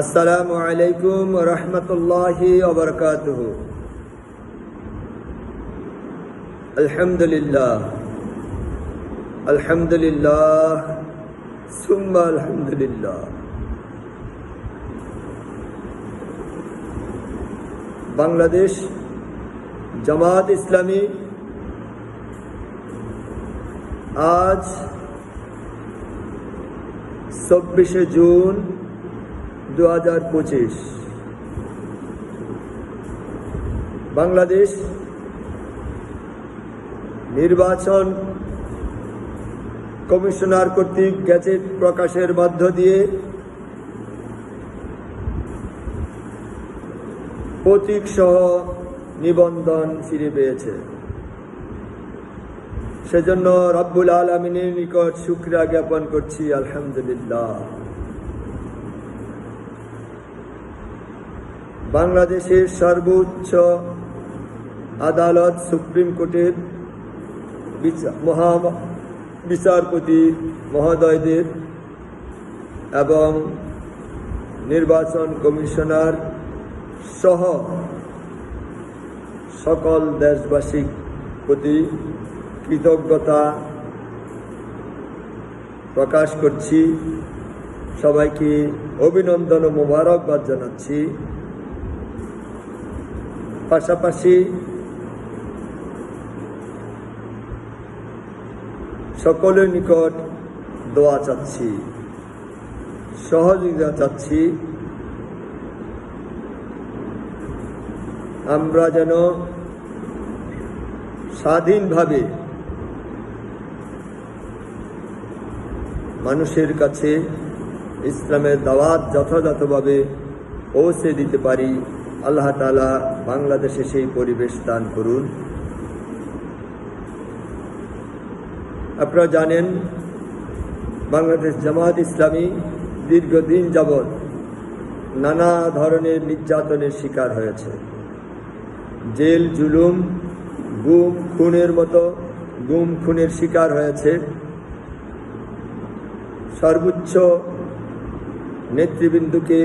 আসসালামু আলাইকুম রহমতুল্লাহি ওবরকাতুহ আলহামদুলিল্লাহ। আলহামদুলিল্লাহ। সুম্মা আলহামদুলিল্লাহ। বাংলাদেশ জামাত ইসলামী আজ চব্বিশে জুন দু হাজার পঁচিশ। বাংলাদেশ নির্বাচন কমিশনার কর্তৃক গ্যাজেট প্রকাশের মধ্য দিয়ে প্রতীক সহ নিবন্ধন ফিরে পেয়েছে। সেজন্য রব্বুল আলমিনের নিকট শুক্রিয়া জ্ঞাপন করছি, আলহামদুলিল্লাহ। বাংলাদেশের সর্বোচ্চ আদালত সুপ্রিম কোর্টের মহা, বিচারপতি মহোদয়দের এবং নির্বাচন কমিশনার সহ সকল দেশবাসীর প্রতি কৃতজ্ঞতা প্রকাশ করছি। সবাইকে অভিনন্দন ও মোবারকবাদ জানাচ্ছি। পাশাপাশি সকলের নিকট দোয়া চাচ্ছি, সহযোগিতা চাচ্ছি। আমরা যেন স্বাধীনভাবে মানুষের কাছে ইসলামের দাওয়াত যথাযথভাবে পৌঁছে দিতে পারি। আল্লাহ তালা বাংলাদেশে সেই পরিবেশ দান করুন। আপনারা জানেন, বাংলাদেশ জামাত ইসলামী দীর্ঘদিন যাবৎ নানা ধরনের নির্যাতনের শিকার হয়েছে। জেল, জুলুম, গুম, খুনের মতো গুম, খুনের শিকার হয়েছে। সর্বোচ্চ নেতৃবৃন্দকে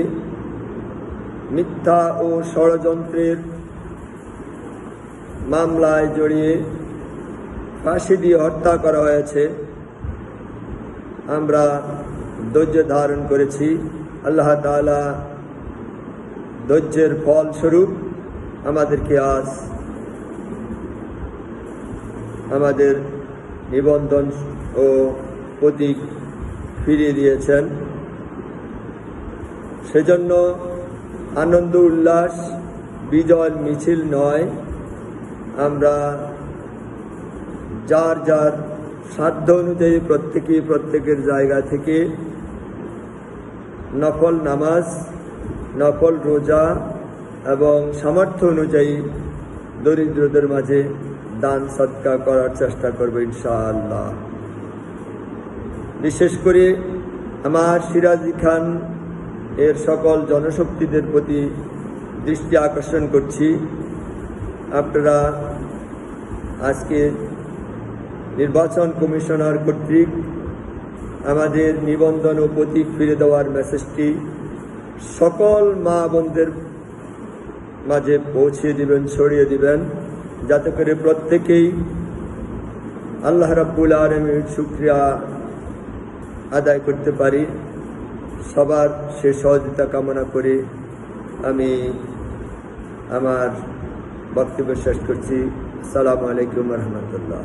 মিথ্যা ও ষড়যন্ত্রের মামলায় জড়িয়ে ফাঁসি দিয়ে হত্যা করা হয়েছে। আমরা ধৈর্য ধারণ করেছি। আল্লাহ তাআলা ধৈর্যের ফলস্বরূপ আমাদেরকে আজ আমাদের নিবন্ধন ও প্রতীক ফিরিয়ে দিয়েছেন। সেজন্য আনন্দ, উল্লাস বিজয় মিছিল নয়। আমরা যার যার সাধ্য অনুযায়ী প্রত্যেকে প্রত্যেকের জায়গা থেকে নকল নামাজ নকল রোজা এবং সামর্থ্য অনুযায়ী দরিদ্রদের মাঝে দান সৎকা করার চেষ্টা করব ইনশাআল্লাহ। বিশেষ করে আমার সিরাজি খান এর সকল জনশক্তিদের প্রতি দৃষ্টি আকর্ষণ করছি। আপনারা আজকে নির্বাচন কমিশনার কর্তৃক আমাদের নিবন্ধন ও প্রতীক ফিরে দেওয়ার মেসেজটি সকল মা বোনদের মাঝে পৌঁছে দিবেন, ছড়িয়ে দিবেন, যাতে করে প্রত্যেকেই আল্লাহ রাব্বুল আলমীর শুক্রিয়া আদায় করতে পারি। সবার সে সহযোগিতা কামনা করে আমি আমার বক্তব্য শেষ করছি। সালামু আলাইকুম রহমতুল্লাহ।